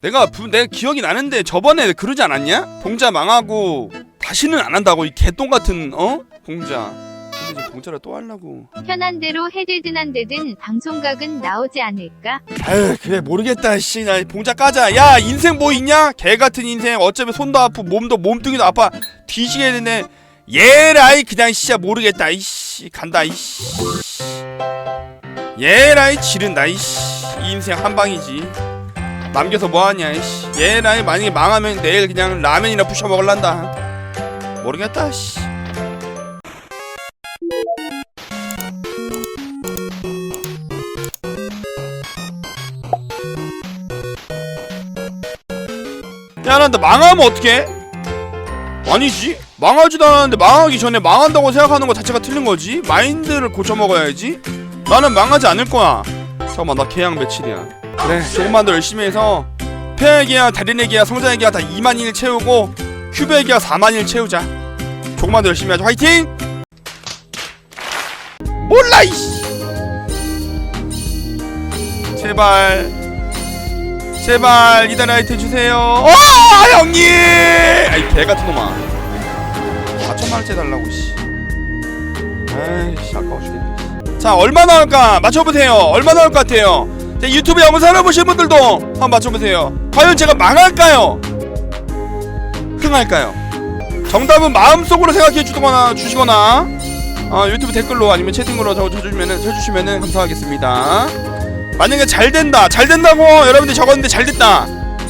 내가 부, 내가 기억이 나는데 저번에 그러지 않았냐? 봉자 망하고 다시는 안 한다고 이 개똥 같은 어? 봉자. 근데 이제 봉자를 또 하려고. 편한 대로 해되든 안 되든 방송각은 나오지 않을까? 아유 그래 모르겠다 씨. 나 봉자 까자. 야 인생 뭐 있냐? 개 같은 인생. 어차피 손도 아프고 몸도 몸뚱이도 아파. 뒤지게 되네. 얘라이 그냥 씨야 모르겠다 이씨. 간다 이씨. 얘라이 지른다 이씨. 이 인생 한 방이지 남겨서 뭐하냐 이씨 얘라이 만약에 망하면 내일 그냥 라면이나 부셔 먹을란다 모르겠다 씨 야, 나 근데 망하면 어떡해? 아니지? 망하지도 않았는데 망하기 전에 망한다고 생각하는 거 자체가 틀린 거지? 마인드를 고쳐 먹어야지. 나는 망하지 않을 거야. 잠깐만, 나 계약 며칠이야. 그래, 조금만 더 열심히 해서 계약, 성장의 계약 다 2만 일 채우고 큐브의 계약 4만 일 채우자. 조금만 더 열심히 하자. 화이팅! 몰라 이씨. 제발. 제발 이단 라이트 해주세요. 어 형님. 아이 개 같은 놈아. 4천만 원째 달라고 씨. 아이씨 아까워 죽겠네. 자 얼마 나올까 맞춰보세요. 얼마 나올 것 같아요. 자, 유튜브 영상을 보신 분들도 한번 맞춰보세요. 과연 제가 망할까요? 흥할까요? 정답은 마음속으로 생각해 주거나 주시거나 어, 유튜브 댓글로 아니면 채팅으로 적어주시면은 해주시면은 감사하겠습니다. 만약에 잘 된다, 잘 된다고 여러분들이 적었는데 잘 됐다.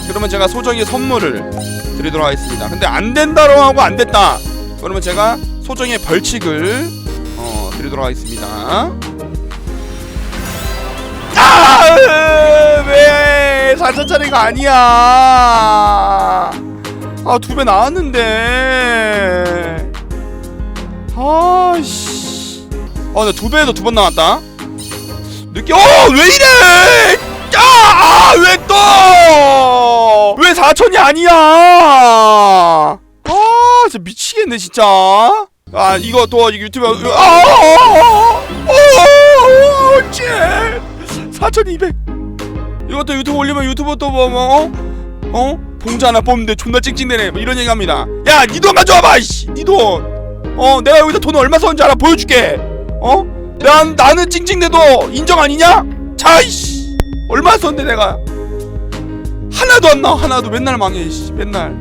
그러면 제가 소정의 선물을 드리도록 하겠습니다. 근데 안 된다고 하고 안 됐다. 그러면 제가 소정의 벌칙을 어, 드리도록 하겠습니다. 왜 4천짜리가 아니야? 아, 두 배 나왔는데. 아씨. 아, 나두번 나왔다. 느낌 어왜 이래 아, 아왜 또? 왜 4천이 아니야? 아, 진짜 미치겠네 진짜. 아, 이거 또 유튜브 아, 오, 쟤 4,200. 이것도 유튜브 올리면 유튜브 또뭐 뭐, 어? 어? 봉자 하나 뽑는데 존나 찡찡대네 뭐 이런 얘기 합니다. 야, 니 돈 가져와봐, 이씨, 니 돈. 어, 내가 여기서 돈 얼마 썼는지 알아 보여줄게. 어? 난 나는 찡찡대도 인정 아니냐? 자 이씨 얼마 썼는데 내가 하나도 안 나와 하나도 맨날 망해 이씨 맨날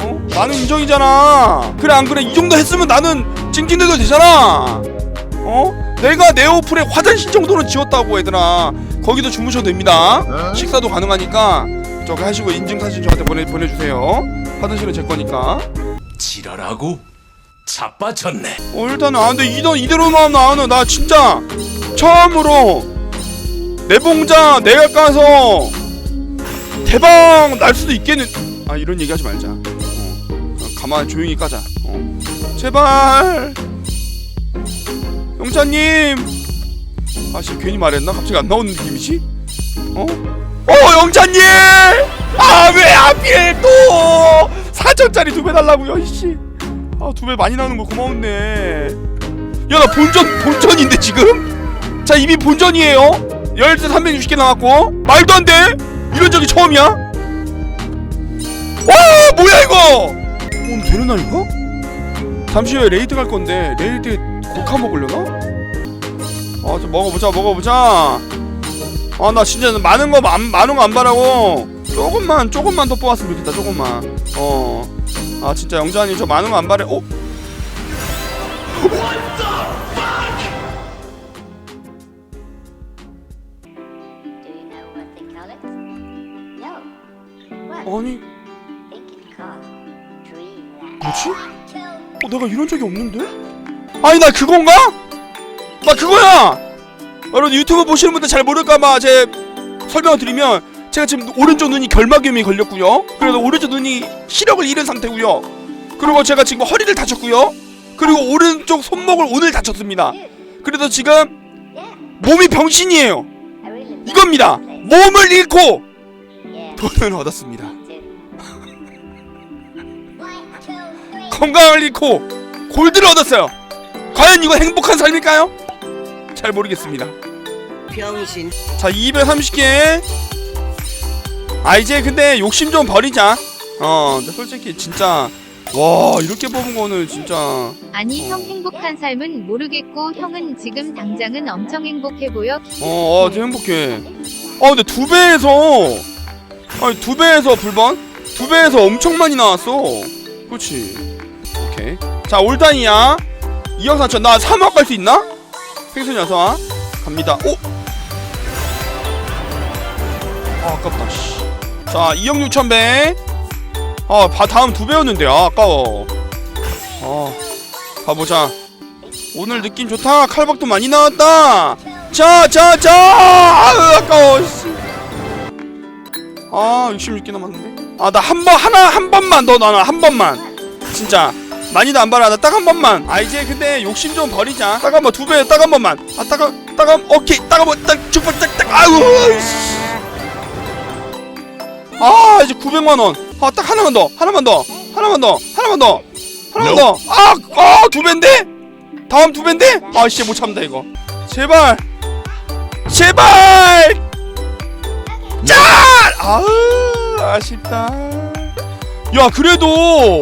어? 나는 인정이잖아 그래 안 그래 이 정도 했으면 나는 찡찡대도 되잖아 어? 내가 네오플에 화장실 정도는 지웠다고 얘들아 거기도 주무셔도 됩니다. 식사도 가능하니까 저기 하시고 인증사진 저한테 보내, 보내주세요. 화장실은 제 거니까. 지랄하고 자빠졌네. 어 일단은 아 근데 이던 이대로만 나오는 나 진짜 처음으로 내 봉자 내가 까서 대박 날 수도 있겠는 아 이런 얘기 하지 말자. 어, 어, 가만히 조용히 까자. 어. 제발. 영자님 아씨 괜히 말했나? 갑자기 안 나오는 느낌이지? 어? 어 영자님! 아 왜 하필 또 4천짜리 두 배 달라고요 이씨? 아 두 배 많이 나오는 거 고마운데. 야 나 본전 본전인데 지금? 자 이미 본전이에요. 열쇠 360개 나왔고. 말도 안돼! 이런 적이 처음이야? 와 뭐야 이거! 오늘 되는 날인가? 잠시 후에 레이드 갈 건데 레이드 곡한 먹으려나? 아저 먹어보자 먹어보자 아 나 진짜 많은 거 안, 많은 거 안 바라고 조금만 조금만 더 뽑았으면 좋겠다 조금만 어 아 진짜 영자님 저 많은 거 안 바래. 어? 아니. 뭐지? 어 내가 이런 적이 없는데? 아니 나 그건가? 나 그거야. 여러분 유튜브 보시는 분들 잘 모를까봐 제 설명을 드리면 제가 지금 오른쪽 눈이 결막염이 걸렸고요. 그래서 오른쪽 눈이 시력을 잃은 상태고요. 그리고 제가 지금 허리를 다쳤고요. 그리고 오른쪽 손목을 오늘 다쳤습니다. 그래서 지금 몸이 병신이에요. 이겁니다. 몸을 잃고 돈을 얻었습니다. 건강을 잃고 골드를 얻었어요. 과연 이거 행복한 삶일까요? 잘 모르겠습니다. 병신 자, 230개. 아 이제 근데 욕심 좀 버리자 어 근데 솔직히 진짜 와 이렇게 뽑은 거는 진짜 아니 형 행복한 삶은 모르겠고 형은 지금 당장은 엄청 행복해 보여. 어, 어, 되게 행복해. 아, 근데 두 배에서, 아니, 두 배에서 불번? 두 배에서 엄청 많이 나왔어. 그렇지. 오케이. 자, 올단이야. 2억 4천. 나 3억 갈 수 있나? 펭수 녀석. 갑니다. 오! 아, 아깝다, 씨. 자, 2억 6천 배. 아, 바, 다음 두 배였는데, 아, 아까워. 아, 가보자. 오늘 느낌 좋다. 칼박도 많이 나왔다. 자, 자, 자! 아유, 아까워. 씨. 아, 66개 남았는데. 아, 나 한 번, 하나, 한 번만 더 나눠. 한 번만. 진짜. 많이도 안 받아. 나딱 한 번만. 아, 이제 근데 욕심 좀 버리자. 딱 한 번, 두 배, 딱 한 번만. 아, 딱 한, 딱 한, 오케이. 딱 한 번, 딱, 죽발, 딱, 딱. 씨. 아, 이제 900만 원. 아, 딱 하나만 더. 하나만 더. 하나만 더. 하나만 더. 하나만 더. 아, 아, 두 배인데? 다음 두 배인데? 아, 씨, 못 참다, 이거. 제발. 제발! 짤! 아으, 아쉽다. 야, 그래도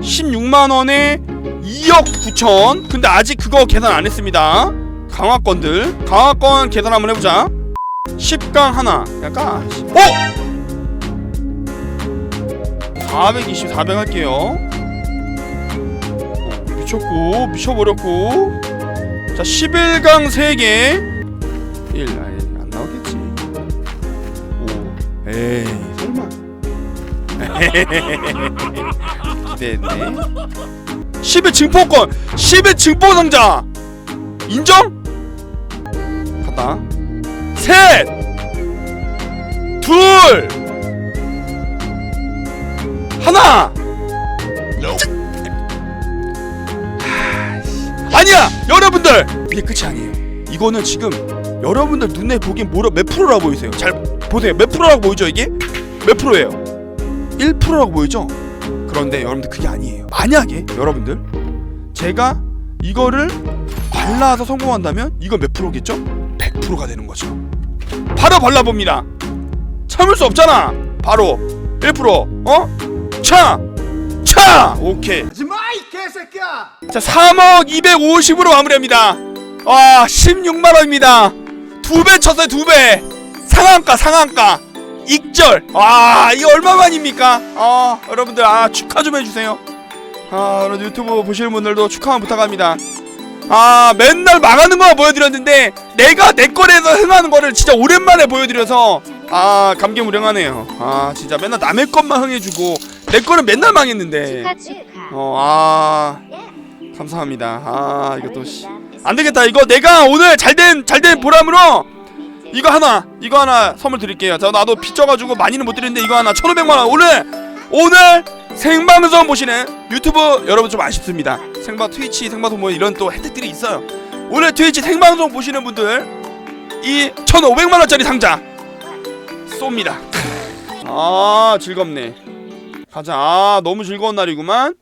16만원에 2억 9천. 근데 아직 그거 계산 안 했습니다. 강화권들. 강화권 계산 한번 해보자. 10강 하나. 약간. 어? 420, 400 할게요. 어, 미쳤고, 미쳐버렸고. 자, 11강 3개. 1, 아니, 안 나오겠지. 5, 에이, 설마. 기대했네. 10의 증포권! 10의 증포 상자! 인정? 갔다. 셋! 둘! 하나! 아니야! 여러분들! 이게 끝이 아니에요. 이거는 지금 여러분들 눈에 보기엔 뭐라 몇 프로라고 보이세요? 잘 보세요. 몇 프로라고 보이죠 이게? 몇 프로예요? 1%라고 보이죠? 그런데 여러분들 그게 아니에요. 만약에 여러분들 제가 이거를 발라서 성공한다면 이거 몇 프로겠죠? 100%가 되는 거죠. 바로 발라봅니다. 참을 수 없잖아. 바로 1% 어? 차! 차! 오케이. 자 3억 250으로 마무리합니다 와 16만 원입니다 두 배 쳤어요 두 배 상한가 상한가 익절 와 이거 얼마만입니까 아 여러분들 아 축하 좀 해주세요 아 여러분 유튜브 보시는 분들도 축하만 부탁합니다 아 맨날 망하는 거만 보여드렸는데 내가 내 거에서 흥하는 거를 진짜 오랜만에 보여드려서 아 감개무량하네요 아 진짜 맨날 남의 것만 흥해주고 내 거는 맨날 망했는데 축하 축하. 어, 아, 감사합니다. 아, 이것도 씨. 안 되겠다. 이거 내가 오늘 잘된 잘된 보람으로 이거 하나, 이거 하나 선물 드릴게요. 저 나도 빚져가지고 많이는 못 드리는데 이거 하나 1,500만 원. 오늘 오늘 생방송 보시는 유튜브 여러분 좀 아쉽습니다. 생방 트위치 생방송 뭐 이런 또 혜택들이 있어요. 오늘 트위치 생방송 보시는 분들 이 1,500만 원짜리 상자 쏩니다. 아, 즐겁네. 가자. 아, 너무 즐거운 날이구만.